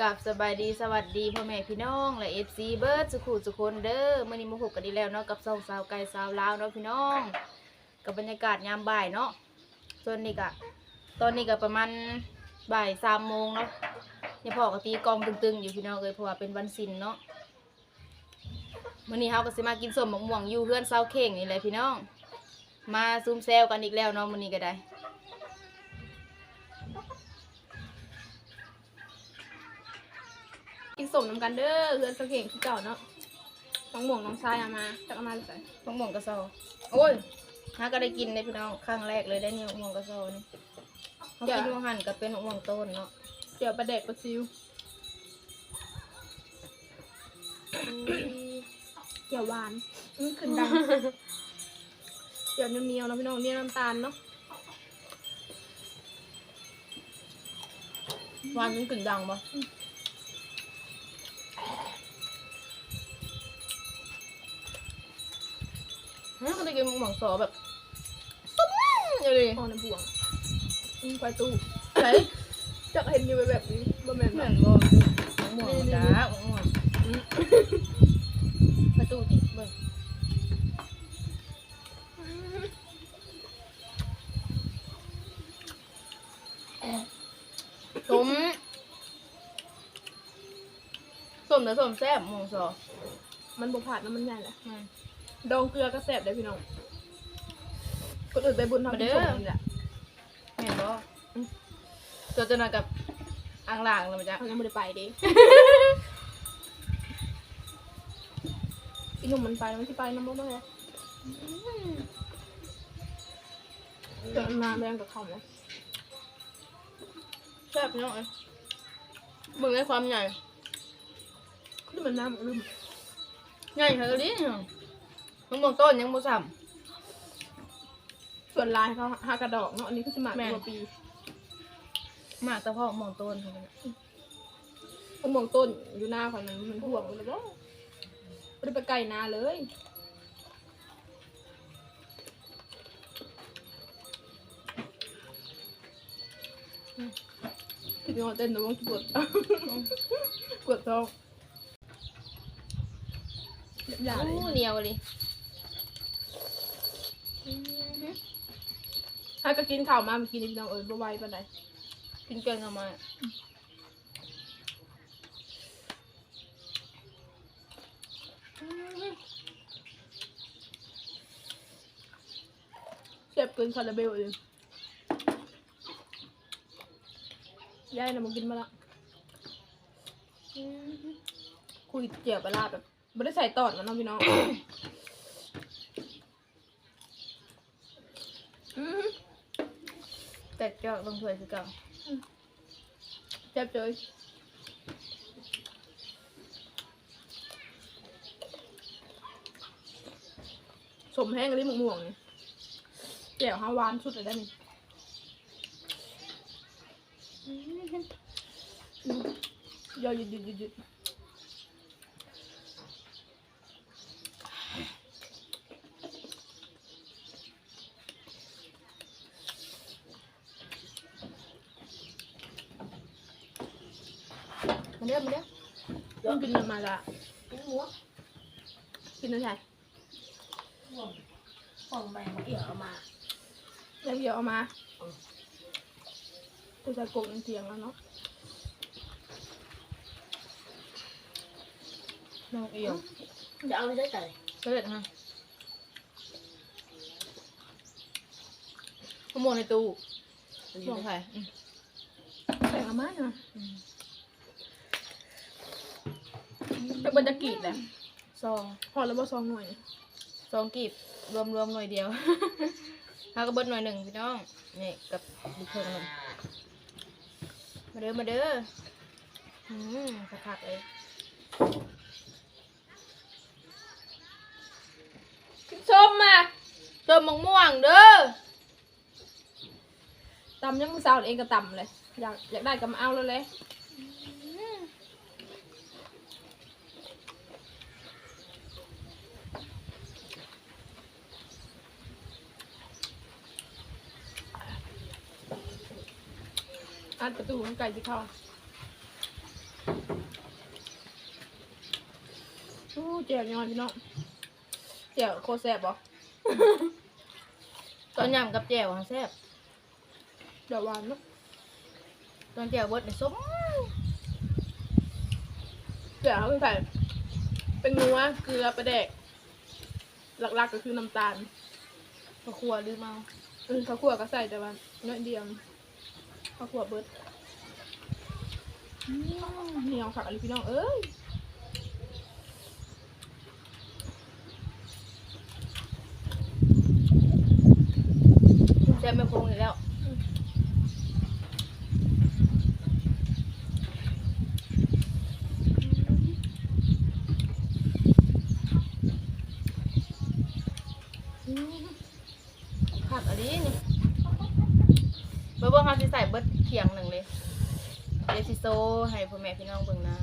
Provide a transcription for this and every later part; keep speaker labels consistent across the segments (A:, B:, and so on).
A: กับสบายดีสวัสดีพ่อแม่พี่น้องและเอฟซีเบิร์ดสุขุสุคนเด้อมื่อนี้มาพบกันดีแล้วเนาะกับสองสาวไก่สาวลาวเนาะพี่น้อง กับบรรยากาศยามบ่ายเนาะส่วนนี้ก็ตอนนี้ก็ประมาณบ่ายสามโมงเนาะเนี่ยพ่อก็ตีกองตึงๆ อยู่พี่น้องเลยเพราะว่าเป็นวันศิลเนาะมื่อนี้เฮาก็สิมากินส้มมะม่วงอยู่เพื่อนเซาเข่งนี่แหละพี่น้อง มาซุ่มแซวกันอีกแล้วเนาะมื่อนี้ก็ได้
B: กินสมน้ำกันเด้อเพื่อนสเก่งคือเก่าเนาะน้องหม่วงน้องชายเอามาจากเอามาใส่
A: มะม่วงกระซอโอ้ยฮาก็ได้กินเลยพี่น้องครั้งแรกเลยได้เนี่ยมะม่วงกระซอนี่เขากินมะหันกับเป็นมะม่วงต้นเนาะ
B: เดี๋ยวปลาเด็กปลาซิวเกี่ยวหวานอื้อขึ้นดังเกี่ยวเหนียวๆเนาะพี่น้องเนี่ยน้ำตาลเนาะ
A: หวานมันกึ่งดังปะ ฮะเขาได้กินมะม่วงซอแบบตุ้มอย่างเลย
B: พอในบ่วงอื้อไปตู้
A: ไหน
B: จะเห็นอยู่แบบนี้บ่แม่น
A: เหมื
B: แบ
A: อน
B: บ
A: บ่มะม่วงจ้ามะม่วงอืมประตูนี่เบิ่งสมสมแต่สมแซ่บมะม่วงซอ
B: มันบ่ผ่านน้ำมันใหญ่แหละ
A: อืม
B: ดองเกลือก็แซ่บได้พี่น้องคนอื่นไปบุญทำ
A: มาเด้
B: ที่
A: อ
B: สมนี่แหละ
A: เห็นบ่ตัวจะนอนกับอ่างล่างเลยมั้ยจ๊ะ
B: เขายังไม่ได้ไปเด้ อีหนุ่มมันไปมันที่ไปน้ำมันบ่เลยเกิดมาแรงกับเขาเลย
A: แซ่บพี่น้องเอ้ยเบิ่งในความใหญ่
B: คือมันน้ำลืม
A: ใหญ่ขนาดนี้เนี่ ยมะม่วงต้นยังบ่ซ้
B: ส่วนลายเขาหากระดอกเนาะอันนี้คือสมัคร
A: แม่น
B: ตัวปีำ
A: มากแต่พ่อมะม่วงต้นเท่านั้นน่ะ
B: มะม่วงต้นอยู่หน้าของมันมันห่วงเลยบ่ไม่ได้ไปไกลนาเลยพี่น้องเต้นแต่ว่าปวดปวดท้องอย่าเลย
A: อู้เหนียวเลย
B: ถ้าก็กินข้าวมาเมื่อกี้นี่พี่น้องเอ้ยบ่ไหวปานใด
A: กินเกินออกมา
B: เจ็บเกินคาราเบลเองยายน่ะมากินมาละคุยเจียวปลาร้าแบบไม่ได้ใส่ตอดนะน้องพี่น้อง อื้อหือ
A: แต่เจาะลงถ้วยคือเก่า
B: เจ็บเลยสมแห้งกับที่หมกม่วงนี่แจ่วฮาวานสุดเลยได้ไหมยอหยุดหยุดหยุดหยุด
A: มาเด้อมาเด้อ
B: ต้องกินมันมา ละกินนั่นใช่
C: ของแมงเอี่ยวเอามา
B: แล้วเดี๋ยวเอามาตัวจะกบมันเตียงแล้วเนาะ
A: น้องเอียว
C: จะเอาไปได้แต่
A: เสด็จฮะมะม่วงในตู้มะม่วงไข่อืม
B: ใส่เอามาเนาะ เป็นบรรยากาศแหละ
A: ซอง
B: พอแล้วว่าซองหน่อย
A: ซองกีบรวมรวมๆหน่อยเดียว ถ้าก็เบิดหน่อยหนึ่งพี่น้อง นี่กับบุกเพิงหนึ่งมาเด้อมาเด้ออืมสักพักเลย
B: ส้มมา
A: เติมมะม่วงเด้อ
B: ตำยังมือสาวเองก็ตำเลย อยากอยากได้ก็มาเอาแล้วเลย ดประตูมันไก่ที่เข้าโอ้เจียวยอนพี่น้องเจียวโคตรแซ่บบ่
A: ตอนยำกับแจ่วหั้นแซ่บ
B: เดี๋ยวหวานเนาะ
A: ตอนแจ่วเบิดในส้ม
B: เจียวเขาเป็นไผ่เป็นนัวเกลือปลาแดก หลักๆก็คือน้ำตาล
A: ข้าวคั่วลืมเอา
B: เออข้าวคั่วก็ใส่แต่ว่าน้อยเดียว ข้าวขวบเบิดอืมเหนียวค่ะอะไรพี่น้องเอ้ย
A: แซ่บไม่คงเลยแล้ว
B: อืม
A: ผักอันนี้นี่เบิ่งเบิ่งเขาสิใส่เบิดเขียงหนึ่งเลยเดยวซิโซให้พ่อแม่พี่น้องเบิ่งนะ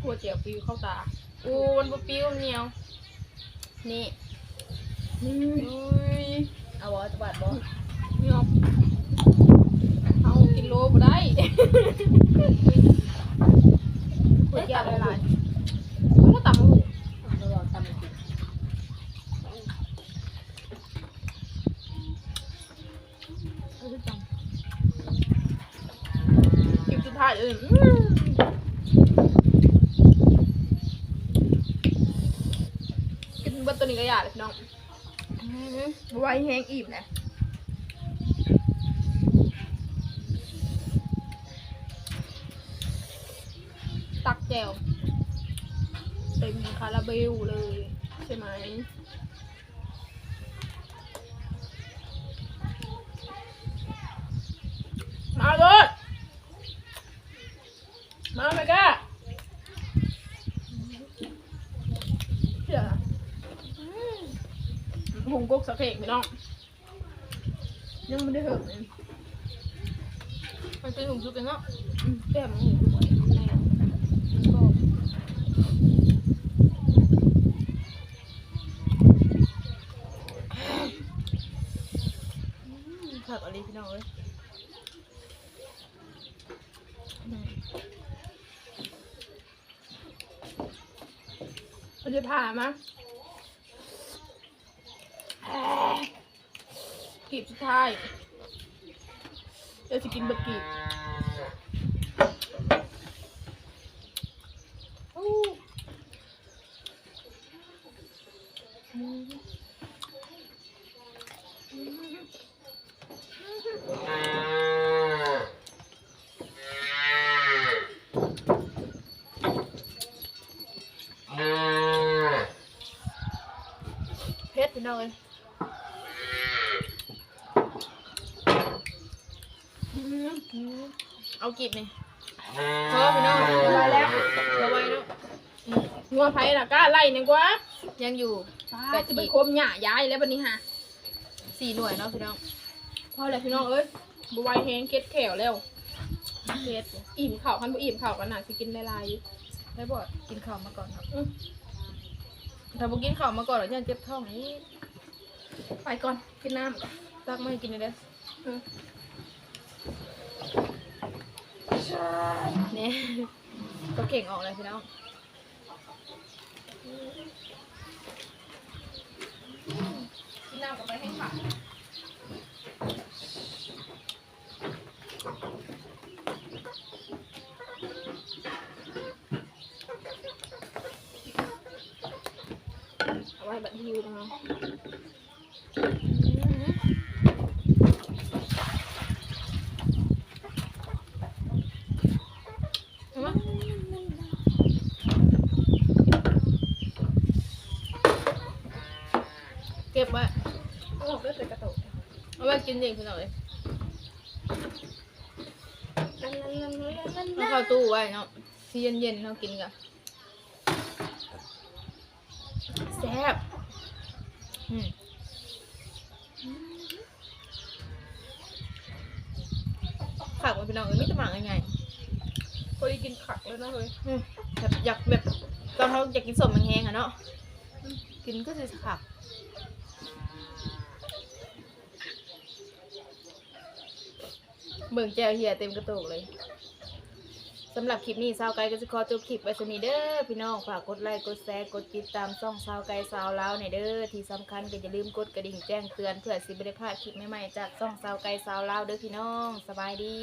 B: คั่วเจียวปิวเข้าตา
A: อู้มันบ่ปิ้วเหนียว นี่
B: อืม
A: อุ้ยเอาบ่จะบาดบ่
B: เหนียวเอากินโลบ่ได้
A: ก๋วยเตี๋ยวหลาย
B: มันก็ต่ำหู
C: เราบอกตำกิน
B: เอาไปต่ำคลิปสุดท้ายอืมกินบัตตัวนี้ก็อยากเลยพี่น้องไวแห้งอิ่มนะตักแจวเต็มคาราเบลเลย ใช่ไหมมาเลย มาไหมก้าเชื่อหุงกุ๊กสักเพลงพี่น้องยังไม่ได้เหอะเลย
A: มันเป็นหนุ่มซุปเป็นเนาะ
B: แก้มมันหุงกุกไว้แน่ก็
A: ผักอะไรพี่น้องเอ้ยอืม
B: มัน จะผ่ามากีบสุดท้ายเดี๋ยวจะกินเบัดกีบอู้อืม
A: เผ็ด พี่น้องเอ้ยเอากีบนี่พอพี่น้อง
B: สบายแล้ว
A: เอาไว้เนาะ
B: งัวไผ่น่ะกล้าไล่นี่กว่า
A: ยังอยู่
B: แต่จะไปคมหย่าย้ายแล้วบัดนี้ฮะ
A: สี่หน่วยเนาะพี่น้อง
B: พอแล้วพี่น้องเอ้ยบไหวแฮงเก็ดแขวแล้ว
A: เผ็ด
B: อิ่มข่าวคันบ่อิ่มข่าวกันหน่ะสิกินหลาย
A: ได้บอดกินข้าวมาก่อนครับ
B: อื
A: ถ้าบ่กินข้าวมาก่อนเดี๋ยวจะเจ็บท้องนี้
B: ไปก่อนกินน้ำก่อน
A: ตักมาให้กินเลยเด้อ
B: อืม
A: เนี่ยก็เก่งออกเลยพี่น้อง
B: กินน้ำกับไปให้ค่ะ เอาไว้บัดฮิวนะ
A: เอามาเก็บไว้
B: ออกด้วยใส่กระโตก
A: เอาไว้กินเองพี่น้องเลย
B: ลันลันลันลันลัน
A: เอาเข้าตู้ไว้เนาะที่เย็นๆเรากินกันแซ่บ อืมฝากไว้พี่น้องเอ้ยไม่จะหมักยังไง
B: พอดีกินขักแล้วนะเฮ้ย
A: อืมแบบอยากแบบตอนเขาอยากกินสมแห้งๆอะเนาะกินก็จะขับเบิ่งแจวเหียเต็มกระโตกเลย สำหรับคลิปนี้สาวไก่ก็จะขอจบคลิปไว้สนี้เด้อพี่น้องฝากกดไลค์กดแชร์กดติดตามช่องสาวไก่สาวลาวในอยเด้อที่สำคัญก็อย่าลืมกดกระดิ่งแจ้งเตือนเพื่อสิบ่ได้พลาดคลิปใหม่ๆจากช่องสาวไก่สาวลาวเด้อพี่น้องสบายดี